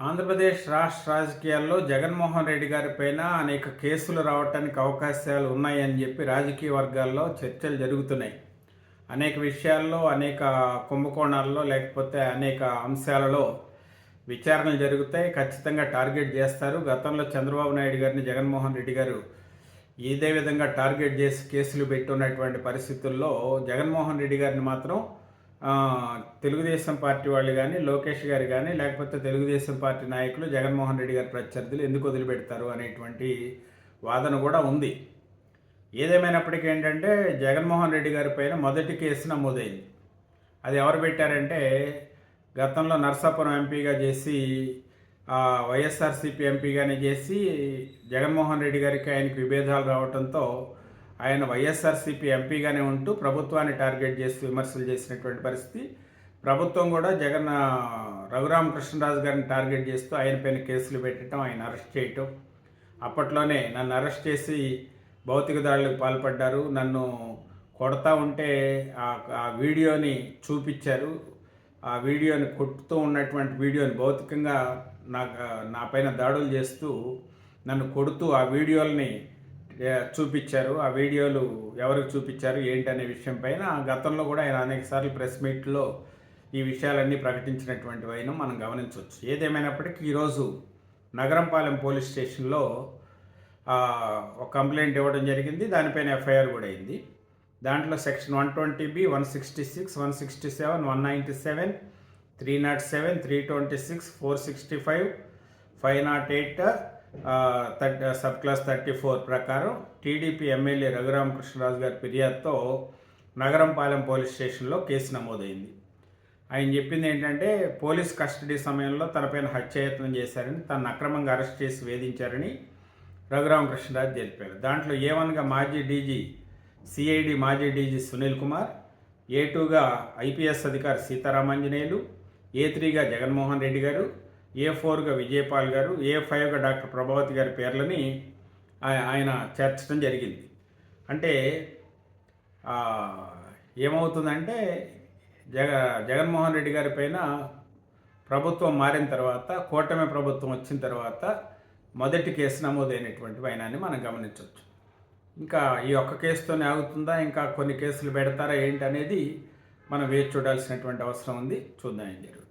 ఆంధ్రప్రదేశ్ రాష్ట్ర రాజకీయాల్లో జగన్మోహన్ రెడ్డి గారి పైన అనేక కేసులు రావడానికి అవకాశాలు ఉన్నాయని చెప్పి రాజకీయ వర్గాల్లో చర్చలు జరుగుతున్నాయి. అనేక విషయాల్లో అనేక కుంభకోణాల్లో లేకపోతే అనేక అంశాలలో విచారణలు జరుగుతాయి. ఖచ్చితంగా టార్గెట్ చేస్తారు. గతంలో చంద్రబాబు నాయుడు గారిని జగన్మోహన్ రెడ్డి గారు ఇదే విధంగా టార్గెట్ చేసి కేసులు పెట్టున్నటువంటి పరిస్థితుల్లో జగన్మోహన్ రెడ్డి గారిని మాత్రం తెలుగుదేశం పార్టీ వాళ్ళు కానీ లోకేష్ గారు కానీ లేకపోతే తెలుగుదేశం పార్టీ నాయకులు జగన్మోహన్ రెడ్డి గారి ప్రత్యర్థులు ఎందుకు వదిలిపెడతారు అనేటువంటి వాదన కూడా ఉంది. ఏదేమైనప్పటికీ ఏంటంటే జగన్మోహన్ రెడ్డి గారి పైన మొదటి కేసు నమోదైంది. అది ఎవరు పెట్టారంటే గతంలో నర్సాపురం ఎంపీగా చేసి వైఎస్ఆర్సీపీ ఎంపీగానే చేసి జగన్మోహన్ రెడ్డి గారికి ఆయనకు విభేదాలు రావడంతో ఆయన వైఎస్ఆర్సీపీ ఎంపీగానే ఉంటూ ప్రభుత్వాన్ని టార్గెట్ చేసి విమర్శలు చేసినటువంటి పరిస్థితి. ప్రభుత్వం కూడా జగన్ రఘురామకృష్ణరాజు గారిని టార్గెట్ చేస్తూ ఆయన పైన కేసులు పెట్టడం ఆయన అరెస్ట్ చేయటం. అప్పట్లోనే నన్ను అరెస్ట్ చేసి భౌతిక దాడులకు పాల్పడ్డారు. నన్ను కొడతా ఉంటే ఆ వీడియోని చూపించారు. ఆ వీడియోని కొట్టుతూ ఉన్నటువంటి వీడియోని భౌతికంగా నాకు నా పైన దాడులు చేస్తూ నన్ను కొడుతూ ఆ వీడియోల్ని చూపించారు. ఆ వీడియోలు ఎవరికి చూపించారు ఏంటనే విషయం పైన గతంలో కూడా ఆయన అనేక సార్లు ప్రెస్ మీట్లో ఈ విషయాలన్నీ ప్రకటించినటువంటివైన మనం గమనించవచ్చు. ఏదేమైనప్పటికీ ఈరోజు నగరంపాలెం పోలీస్ స్టేషన్లో ఒక కంప్లైంట్ ఇవ్వడం జరిగింది. దానిపైన ఎఫ్ఐఆర్ కూడా అయింది. దాంట్లో section one twenty B one sixty six one sixty seven one ninety seven three nought seven three twenty six four sixty five five nought eight sub clause thirty four ప్రకారం TDP MLA Raghuramakrishnaraju గారి ఫిర్యాదుతో Nagarampalem police స్టేషన్లో case నమోదైంది. ఆయన చెప్పింది ఏంటంటే police custody సమయంలో తనపైన హత్యాయత్నం చేశారని తనను అక్రమంగా అరెస్ట్ చేసి వేధించారని రఘురామకృష్ణరాజు తెలిపారు. దాంట్లో ఏ వన్గా మాజీ డీజీ సిఐడి మాజీ డీజీ సునీల్ కుమార్ ఏ టూగా ఐపీఎస్ అధికారి సీతారామాంజనేయులు ఏ త్రీగా జగన్మోహన్ రెడ్డి గారు ఏ ఫోర్గా విజయపాల్ గారు ఏ ఫైవ్గా డాక్టర్ ప్రభావతి గారి పేర్లని ఆయన చేర్చడం జరిగింది. అంటే ఏమవుతుందంటే జగ జగన్మోహన్ రెడ్డి గారి పైన ప్రభుత్వం మారిన తర్వాత కూటమి ప్రభుత్వం వచ్చిన తర్వాత మొదటి కేసు నమోదైనటువంటి వైనాన్ని మనం గమనించవచ్చు. ఇంకా ఈ ఒక్క కేసుతోనే ఆగుతుందా? ఇంకా కొన్ని కేసులు పెడతారా ఏంటి అనేది మనం వేచి చూడాల్సినటువంటి అవసరం ఉంది. చూద్దాం ఏం జరుగుతుంది.